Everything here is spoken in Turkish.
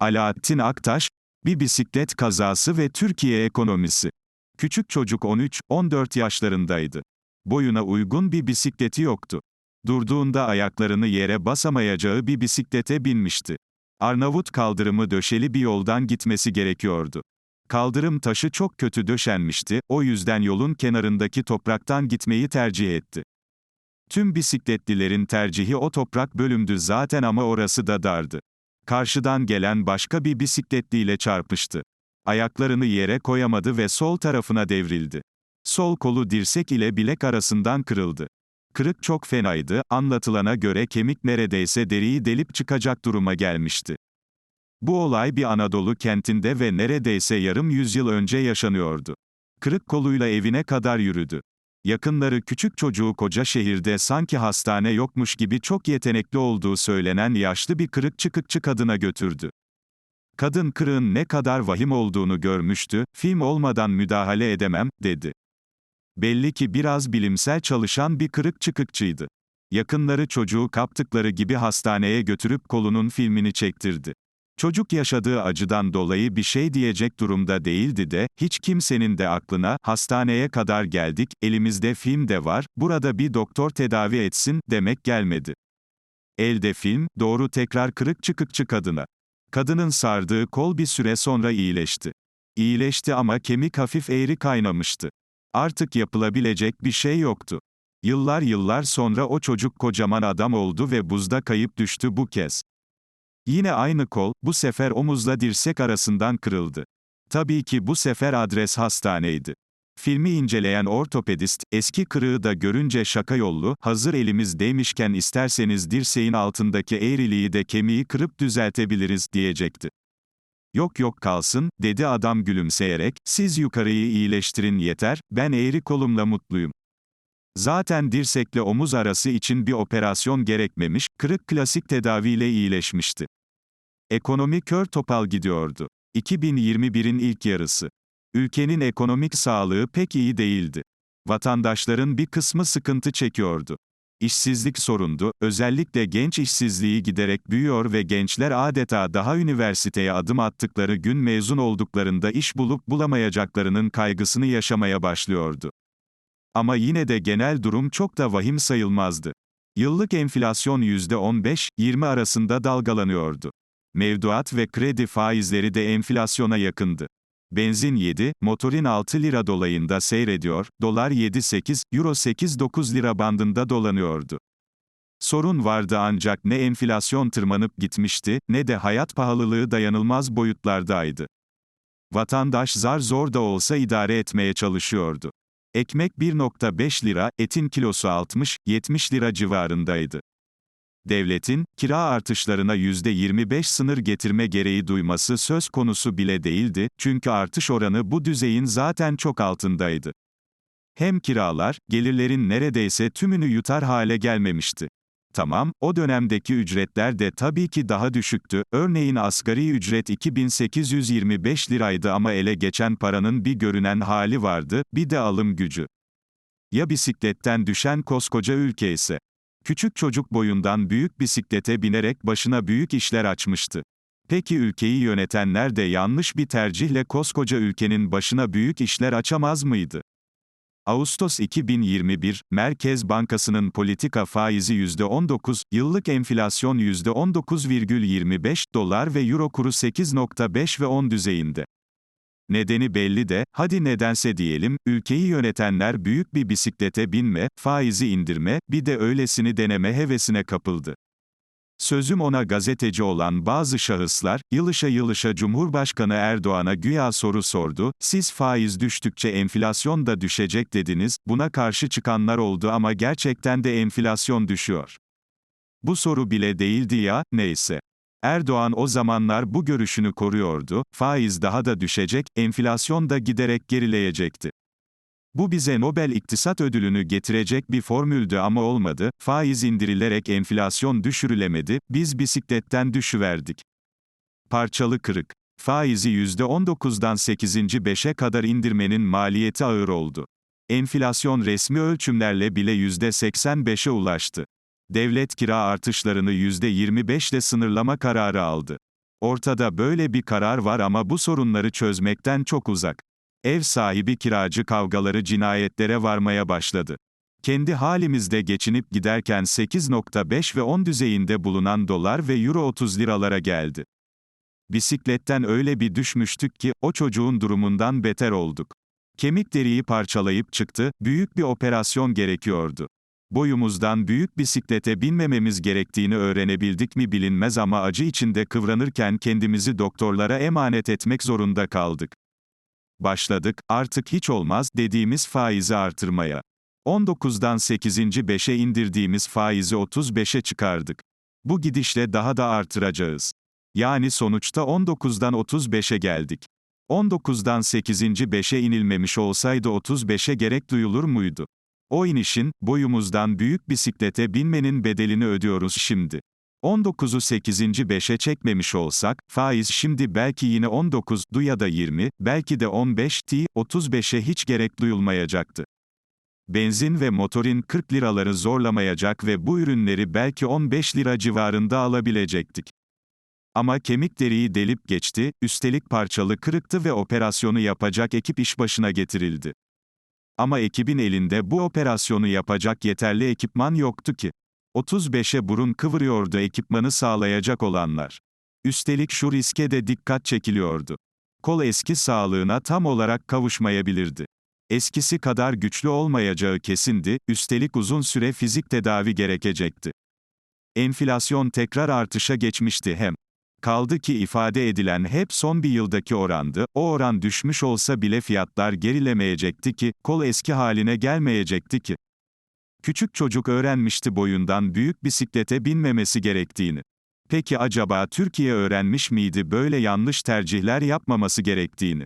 Alaaddin Aktaş, bir bisiklet kazası ve Türkiye ekonomisi. Küçük çocuk 13-14 yaşlarındaydı. Boyuna uygun bir bisikleti yoktu. Durduğunda ayaklarını yere basamayacağı bir bisiklete binmişti. Arnavut kaldırımı döşeli bir yoldan gitmesi gerekiyordu. Kaldırım taşı çok kötü döşenmişti, o yüzden yolun kenarındaki topraktan gitmeyi tercih etti. Tüm bisikletlilerin tercihi o toprak bölümdü zaten ama orası da dardı. Karşıdan gelen başka bir bisikletliyle çarpıştı. Ayaklarını yere koyamadı ve sol tarafına devrildi. Sol kolu dirsek ile bilek arasından kırıldı. Kırık çok fenaydı, anlatılana göre kemik neredeyse deriyi delip çıkacak duruma gelmişti. Bu olay bir Anadolu kentinde ve neredeyse yarım yüzyıl önce yaşanıyordu. Kırık koluyla evine kadar yürüdü. Yakınları küçük çocuğu koca şehirde sanki hastane yokmuş gibi çok yetenekli olduğu söylenen yaşlı bir kırık çıkıkçı kadına götürdü. Kadın kırığın ne kadar vahim olduğunu görmüştü, film olmadan müdahale edemem, dedi. Belli ki biraz bilimsel çalışan bir kırık çıkıkçıydı. Yakınları çocuğu kaptıkları gibi hastaneye götürüp kolunun filmini çektirdi. Çocuk yaşadığı acıdan dolayı bir şey diyecek durumda değildi de, hiç kimsenin de aklına, hastaneye kadar geldik, elimizde film de var, burada bir doktor tedavi etsin, demek gelmedi. Elde film, doğru tekrar kırık çıkıkçı kadına. Kadının sardığı kol bir süre sonra iyileşti. İyileşti ama kemik hafif eğri kaynamıştı. Artık yapılabilecek bir şey yoktu. Yıllar yıllar sonra o çocuk kocaman adam oldu ve buzda kayıp düştü bu kez. Yine aynı kol, bu sefer omuzla dirsek arasından kırıldı. Tabii ki bu sefer adres hastaneydi. Filmi inceleyen ortopedist, eski kırığı da görünce şaka yollu, hazır elimizdeymişken isterseniz dirseğin altındaki eğriliği de kemiği kırıp düzeltebiliriz, diyecekti. Yok yok kalsın, dedi adam gülümseyerek, siz yukarıyı iyileştirin yeter, ben eğri kolumla mutluyum. Zaten dirsekle omuz arası için bir operasyon gerekmemiş, kırık klasik tedaviyle iyileşmişti. Ekonomi kör topal gidiyordu. 2021'in ilk yarısı. Ülkenin ekonomik sağlığı pek iyi değildi. Vatandaşların bir kısmı sıkıntı çekiyordu. İşsizlik sorundu, özellikle genç işsizliği giderek büyüyor ve gençler adeta daha üniversiteye adım attıkları gün mezun olduklarında iş bulup bulamayacaklarının kaygısını yaşamaya başlıyordu. Ama yine de genel durum çok da vahim sayılmazdı. Yıllık enflasyon %15-20 arasında dalgalanıyordu. Mevduat ve kredi faizleri de enflasyona yakındı. Benzin 7, motorin 6 lira dolayında seyrediyor, dolar 7-8, euro 8-9 lira bandında dolanıyordu. Sorun vardı ancak ne enflasyon tırmanıp gitmişti, ne de hayat pahalılığı dayanılmaz boyutlardaydı. Vatandaş zar zor da olsa idare etmeye çalışıyordu. Ekmek 1.5 lira, etin kilosu 60-70 lira civarındaydı. Devletin, kira artışlarına %25 sınır getirme gereği duyması söz konusu bile değildi, çünkü artış oranı bu düzeyin zaten çok altındaydı. Hem kiralar, gelirlerin neredeyse tümünü yutar hale gelmemişti. Tamam, o dönemdeki ücretler de tabii ki daha düşüktü, örneğin asgari ücret 2825 liraydı ama ele geçen paranın bir görünen hali vardı, bir de alım gücü. Ya bisikletten düşen koskoca ülke ise? Küçük çocuk boyundan büyük bisiklete binerek başına büyük işler açmıştı. Peki ülkeyi yönetenler de yanlış bir tercihle koskoca ülkenin başına büyük işler açamaz mıydı? Ağustos 2021, Merkez Bankası'nın politika faizi %19, yıllık enflasyon %19,25, dolar ve euro kuru 8.5 ve 10 düzeyinde. Nedeni belli de, hadi nedense diyelim, ülkeyi yönetenler büyük bir bisiklete binme, faizi indirme, bir de öylesini deneme hevesine kapıldı. Sözüm ona gazeteci olan bazı şahıslar, yılışa yılışa Cumhurbaşkanı Erdoğan'a güya soru sordu, siz faiz düştükçe enflasyon da düşecek dediniz, buna karşı çıkanlar oldu ama gerçekten de enflasyon düşüyor. Bu soru bile değildi ya, neyse. Erdoğan o zamanlar bu görüşünü koruyordu, faiz daha da düşecek, enflasyon da giderek gerileyecekti. Bu bize Nobel İktisat Ödülünü getirecek bir formüldü ama olmadı, faiz indirilerek enflasyon düşürülemedi, biz bisikletten düşüverdik. Parçalı kırık. Faizi %19'dan 8. 5'e kadar indirmenin maliyeti ağır oldu. Enflasyon resmi ölçümlerle bile %85'e ulaştı. Devlet kira artışlarını %25 ile sınırlama kararı aldı. Ortada böyle bir karar var ama bu sorunları çözmekten çok uzak. Ev sahibi kiracı kavgaları cinayetlere varmaya başladı. Kendi halimizde geçinip giderken 8.5 ve 10 düzeyinde bulunan dolar ve euro 30 liralara geldi. Bisikletten öyle bir düşmüştük ki, o çocuğun durumundan beter olduk. Kemik deriyi parçalayıp çıktı, büyük bir operasyon gerekiyordu. Boyumuzdan büyük bisiklete binmememiz gerektiğini öğrenebildik mi bilinmez ama acı içinde kıvranırken kendimizi doktorlara emanet etmek zorunda kaldık. Başladık, artık hiç olmaz dediğimiz faizi artırmaya. 19'dan 8. 5'e indirdiğimiz faizi 35'e çıkardık. Bu gidişle daha da artıracağız. Yani sonuçta 19'dan 35'e geldik. 19'dan 8. 5'e inilmemiş olsaydı 35'e gerek duyulur muydu? O inişin, boyumuzdan büyük bisiklete binmenin bedelini ödüyoruz şimdi. 19'u 8. 5'e çekmemiş olsak, faiz şimdi belki yine 19'du ya da 20, belki de 15'ti, 35'e hiç gerek duyulmayacaktı. Benzin ve motorin 40 liraları zorlamayacak ve bu ürünleri belki 15 lira civarında alabilecektik. Ama kemik deriyi delip geçti, üstelik parçalı kırıktı ve operasyonu yapacak ekip iş başına getirildi. Ama ekibin elinde bu operasyonu yapacak yeterli ekipman yoktu ki. 35'e burun kıvırıyordu ekipmanı sağlayacak olanlar. Üstelik şu riske de dikkat çekiliyordu. Kol eski sağlığına tam olarak kavuşmayabilirdi. Eskisi kadar güçlü olmayacağı kesindi, üstelik uzun süre fizik tedavi gerekecekti. Enflasyon tekrar artışa geçmişti hem. Kaldı ki ifade edilen hep son bir yıldaki orandı, o oran düşmüş olsa bile fiyatlar gerilemeyecekti ki, kol eski haline gelmeyecekti ki. Küçük çocuk öğrenmişti boyundan büyük bisiklete binmemesi gerektiğini. Peki acaba Türkiye öğrenmiş miydi böyle yanlış tercihler yapmaması gerektiğini?